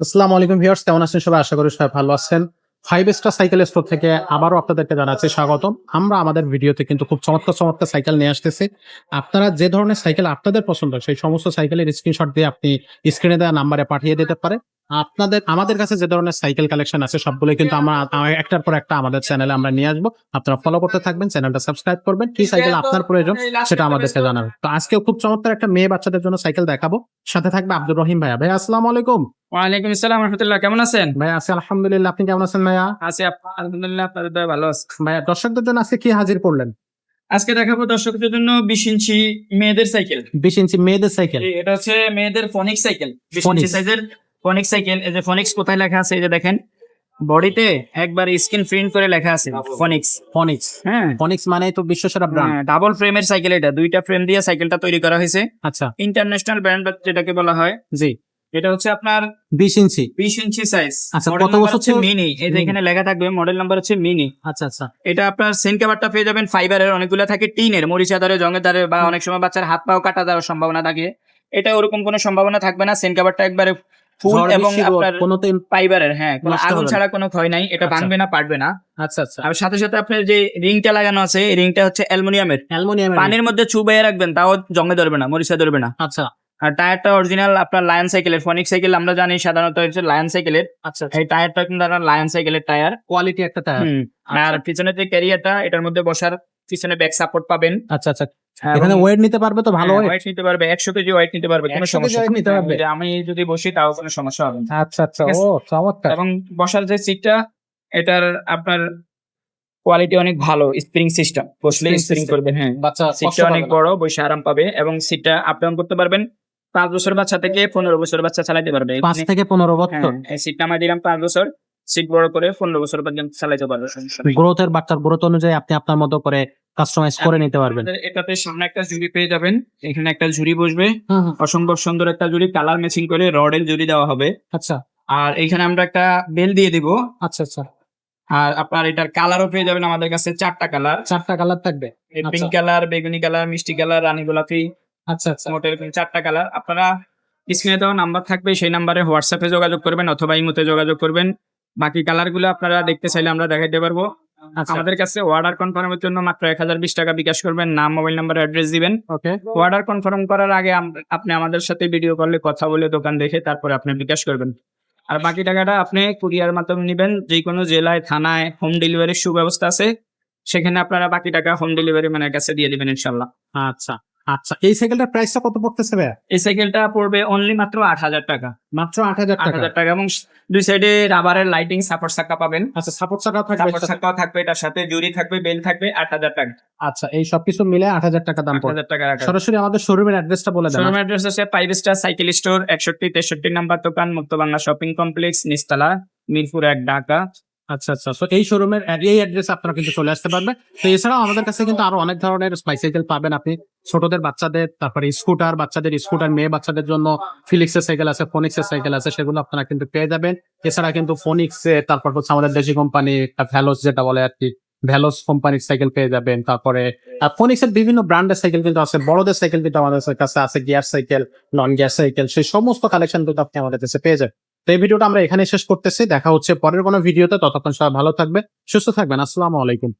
আসসালামু আলাইকুম ভিউয়ার্স কেমন আছেন সবাই? আশা করি সবাই ভালো আছেন। ফাইভ স্টার সাইকেল স্টোর থেকে আবারও আপনাদেরকে জানাচ্ছি স্বাগতম। আমরা আমাদের ভিডিওতে কিন্তু খুব চমৎকার চমৎকার সাইকেল নিয়ে আসতেছি। আপনারা যে ধরনের সাইকেল আপনাদের পছন্দ সেই সমস্ত সাইকেলের স্ক্রিনশট দিয়ে আপনি স্ক্রিনে দেওয়া নাম্বারে পাঠিয়ে দিতে পারে। আপনাদের আমাদের কাছে যে ধরনের সাইকেল কালেকশন আছে সবগুলো কিন্তু আমরা একটার পর একটা আমাদের চ্যানেলে আমরা নিয়ে আসব। আপনারা ফলো করতে থাকবেন চ্যানেলটা সাবস্ক্রাইব করবেন। কি সাইকেল আপনার প্রয়োজন সেটা আমাদেরকে জানাবেন। তো আজকেও খুব চমৎকার একটা মেয়ে বাচ্চাদের জন্য সাইকেল দেখাবো। সাথে থাকবে আব্দুর রহিম ভাইয়া। ভাই আসসালামু আলাইকুম। ওয়ালাইকুম আসসালাম রহমতুল্লাহ কেমন আছেন? ভাই আছি আলহামদুলিল্লাহ। আপনি কেমন আছেন ভাইয়া? আছি আলহামদুলিল্লাহ আপনাদের দয়া ভালো আছে ভাইয়া দর্শকদের জন্য আজকে কি হাজির করলেন আজকে দেখাবো দর্শকদের জন্য বিশ ইঞ্চি মেয়েদের সাইকেল। বিশ ইঞ্চি মেয়েদের সাইকেল। এটা হচ্ছে মেয়েদের ফনিক্স সাইকেল। বিশ ইঞ্চি সাইজের ফনিক্স সাইকেল। এই যে ফনিক্স কোথায় লেখা আছে এই যে দেখেন। বডিতে একবার স্ক্রিন প্রিন্ট করে লেখা আছে ফনিক্স ফনিক্স হ্যাঁ। ফনিক্স মানে তো বিশ্বসেরা ব্র্যান্ড ডাবল ফ্রেমের সাইকেল এটা। দুইটা ফ্রেম দিয়ে সাইকেলটা তৈরি করা হয়েছে। আচ্ছা। ইন্টারন্যাশনাল ব্র্যান্ড যেটাকে বলা হয়। জি। এটা হচ্ছে আপনার বিশ ইঞ্চি। বিশ ইঞ্চি সাইজ আচ্ছা, কত বছর হচ্ছে মিনি Mini। এখানে লেখা থাকবে মডেল নাম্বার হচ্ছে মিনি আচ্ছা আচ্ছা। এটা আপনার সেন কাভারটা পেয়ে যাবেন ফাইবারের অনেকগুলো থাকে টিনের মরিচা বা অনেক সময় বাচ্চার হাত পাও কাটা দেওয়ার সম্ভাবনা থাকে। এটা ওরকম কোনো সম্ভাবনা থাকবে না সেন কাভারটা একবারে ফুল এবং আপনার কোনোদিন ফাইবারের হ্যাঁ কোনো আগুন ছাড়া কোনো ক্ষয় নাই এটা আচ্ছা। ভাঙবে না পারবে না। আচ্ছা আচ্ছা। আর সাথে সাথে আপনার যে রিংটা লাগানো আছে এই রিংটা হচ্ছে অ্যালুমিনিয়ামের। অ্যালুমিনিয়াম পানির মধ্যে চুবাইয়ে রাখবেন তাও জঙ্গে ধরবে না মরিচা ধরবে না। আচ্ছা। আর টায়ারটা অরিজিনাল আপনার লায়ন সাইকেলের ফনিক সাইকেল আমরা জানি সাধারণত হচ্ছে লায়ন সাইকেলের আচ্ছা এই টায়ারটা কিন্তু আপনার লায়ন সাইকেলের টায়ার। কোয়ালিটি একটা টায়ার। আর পিছনে যে ক্যারিয়ারটা এটার মধ্যে বসার পিছনে ব্যাক সাপোর্ট পাবেন। আচ্ছা আচ্ছা। হ্যাঁ, এখানে ওয়েট নিতে পারবে তো ভালো হ্যাঁ, weight? weight নিতে পারবে একশো কেজি ওয়েট নিতে পারবে কোনো সমস্যা নিতে পারবে? হ্যাঁ, আমি যদি বসি তাও কোনো সমস্যা হবে না। আচ্ছা আচ্ছা। ও চমৎকার। এবং বসার যে সিটটা এটার আপনার কোয়ালিটি অনেক ভালো স্প্রিং সিস্টেম বসলে স্প্রিং system। করবে হ্যাঁ। বাচ্চা সিটটা অনেক বড় বসে আরাম পাবে এবং সিটটা আপ ডাউন করতে পারবেন। পাঁচ বছর বাচ্চা থেকে পনেরো বছর বাচ্চা চালাইতে পারবে। পাঁচ থেকে পনেরো বছর। হ্যাঁ, এই সিটটা আমরা দিলাম পাঁচ বছর সিট বড় করে পনেরো বছর পর্যন্ত চালাতে পারবে। গ্রোথের বাচ্চার গ্রোথ অনুযায়ী আপনি আপনার মতো করে কাস্টমাইজ করে নিতে পারবেন। এটাতে সামনে একটা ঝুড়ি পেয়ে যাবেন। এখানে একটা ঝুড়ি বসবে। হুম, হুম। অসম্ভব সুন্দর একটা জুড়ি কালার ম্যাচিং করে রডের জুড়ি দেওয়া হবে। আচ্ছা। আর এখানে আমরা একটা বেল দিয়ে দিব। আচ্ছা আচ্ছা। আর আপনার এটার কালারও পেয়ে যাবেন আমাদের কাছে চারটা কালার চারটা কালার থাকবে। পিঙ্ক আচ্ছা। কালার বেগুনি কালার মিষ্টি কালার রানী গোলাপি। আচ্ছা আচ্ছা। মোট এরকম চারটা কালার আপনারা স্ক্রিনে দেওয়া নাম্বার থাকবে সেই নাম্বারে হোয়াটসঅ্যাপে যোগাযোগ করবেন অথবা ইমোতে যোগাযোগ করবেন। বাকি কালারগুলো আপনারা দেখতে চাইলে আমরা দেখাইতে পারব। আচ্ছা। আমাদের কাছে অর্ডার কনফার্মের জন্য মাত্র এক হাজার বিশ টাকা বিকাশ করবেন। নাম মোবাইল নাম্বার অ্যাড্রেস দিবেন। ওকে অর্ডার কনফার্ম করার আগে আপনি আমাদের সাথে ভিডিও কলে কথা বলে দোকান দেখে তারপরে আপনি বিকাশ করবেন। আর বাকি টাকাটা আপনি কুরিয়ার মাধ্যমে নেবেন। যে কোনো জেলায় থানায় হোম ডেলিভারির সুব্যবস্থা আছে। সেখানে আপনারা বাকি টাকা হোম ডেলিভারি ম্যানের কাছে দিয়ে দিবেন ইনশাল্লাহ আচ্ছা। আচ্ছা এই সাইকেলটার প্রাইসটা কত পড়তেছে ভাইয়া? এই সাইকেলটা পড়বে অনলি মাত্র আট হাজার টাকা। মাত্র আট হাজার আট টাকা হাজার টাকা এবং দুই সাইডে রাবারের লাইটিং সাপোর্ট চাকা পাবেন। আচ্ছা সাপোর্ট চাকা থাকবে সাপোর্ট থাকবে এটার সাথে জুড়ি থাকবে বেল থাকবে আট হাজার টাকা। আচ্ছা এই সবকিছু মিলে আট হাজার টাকা দাম পড়বে। টাকা সরাসরি আমাদের শোরুমের অ্যাড্রেসটা বলে দেন। শোরুম অ্যাড্রেস আছে ফাইভ স্টার সাইকেল স্টোর একষট্টি তেষট্টি নাম্বার দোকান মুক্তবাংলা শপিং কমপ্লেক্স নিস্তালা মিরপুর এক ঢাকা। আচ্ছা আচ্ছা। তো এই শোরুমের এই অ্যাড্রেস আপনারা কিন্তু চলে আসতে পারবেন। তো এছাড়াও আমাদের কাছে কিন্তু আরও অনেক ধরনের বাইসাইকেল পাবেন আপনি। ছোটদের বাচ্চাদের, তারপরে স্কুটার বাচ্চাদের স্কুটার মেয়ে বাচ্চাদের জন্য ফিলিক্সের সাইকেল আছে ফোনিক্সের সাইকেল আছে, সেগুলো আপনারা কিন্তু পেয়ে যাবেন। এছাড়া কিন্তু ফোনিক্স তারপর হচ্ছে আমাদের দেশি কোম্পানি ভ্যালোস যেটা বলে আর কি ভ্যালোস কোম্পানির সাইকেল পেয়ে যাবেন। তারপরে ফোনিক্স এর বিভিন্ন ব্র্যান্ডের সাইকেল কিন্তু আছে, বড়দের সাইকেল কিন্তু আমাদের কাছে আছে gear cycle non gear cycle সেই সমস্ত কালেকশন কিন্তু আপনি আমাদের কাছে পেয়ে যাবেন। তো এই ভিডিওটা আমরা এখানে শেষ করতেছি। দেখা হচ্ছে পরের কোনো ভিডিওতে। ততক্ষণ সবাই ভালো থাকবে সুস্থ থাকবেন। আসসালামু আলাইকুম।